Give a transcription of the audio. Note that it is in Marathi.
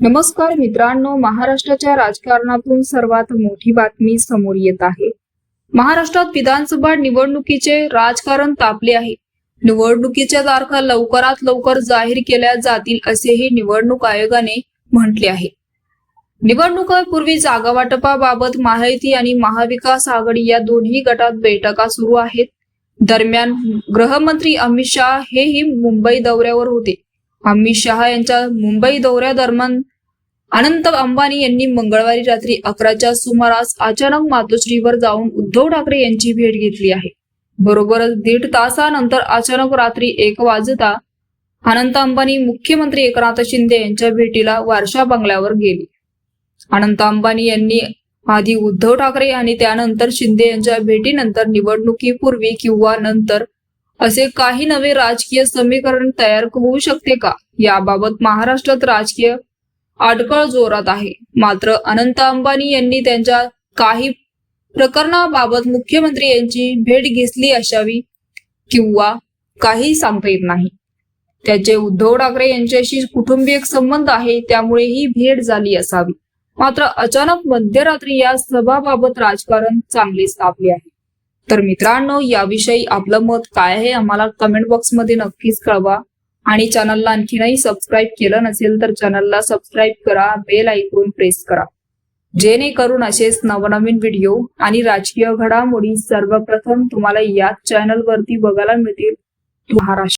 नमस्कार मित्रांनो महाराष्ट्राच्या राजकारणातून सर्वात मोठी बातमी समोर येत आहे. महाराष्ट्रात विधानसभा निवडणुकीचे राजकारण तापले आहे. निवडणुकीच्या तारखा लवकरात लवकर जाहीर केल्या जातील असेही निवडणूक आयोगाने म्हटले आहे. निवडणुकापूर्वी जागा वाटपाबाबत महायुती आणि महाविकास आघाडी या दोन्ही गटात बैठका सुरू आहेत. दरम्यान गृहमंत्री अमित शाह हेही मुंबई दौऱ्यावर होते. अमित शहा यांच्या मुंबई दौऱ्यादरम्यान अनंत अंबानी यांनी मंगळवारी रात्री अकराच्या सुमारास अचानक मातोश्रीवर जाऊन उद्धव ठाकरे यांची भेट घेतली आहे. बरोबरच दीड तासानंतर अचानक रात्री एक वाजता अनंत अंबानी मुख्यमंत्री एकनाथ शिंदे यांच्या भेटीला वारशा बंगल्यावर गेले. अनंत अंबानी यांनी आधी उद्धव ठाकरे आणि त्यानंतर शिंदे यांच्या भेटीनंतर निवडणुकीपूर्वी किंवा नंतर असे काही नवे राजकीय समीकरण तयार होऊ शकते का? याबाबत महाराष्ट्रात राजकीय अडकळ जोरात आहे. मात्र अनंत अंबानी यांनी त्यांच्या काही प्रकरणाबाबत मुख्यमंत्री यांची भेट घेतली असावी किंवा काही सांगता येत नाही. त्याचे उद्धव ठाकरे यांच्याशी कुटुंबिक संबंध आहे त्यामुळे ही भेट झाली असावी. मात्र अचानक मध्यरात्री या सभाबाबत राजकारण चांगलेच तापले आहे. तर मित्रांनो याविषयी आपलं मत काय आहे आम्हाला कमेंट बॉक्समध्ये नक्कीच कळवा. आणि चॅनलला आणखीनही सबस्क्राईब केलं नसेल तर चॅनलला सबस्क्राईब करा बेल ऐकून प्रेस करा. जेणेकरून असेच नवनवीन व्हिडिओ आणि राजकीय घडामोडी सर्वप्रथम तुम्हाला याच चॅनलवरती बघायला मिळतील. महाराष्ट्र.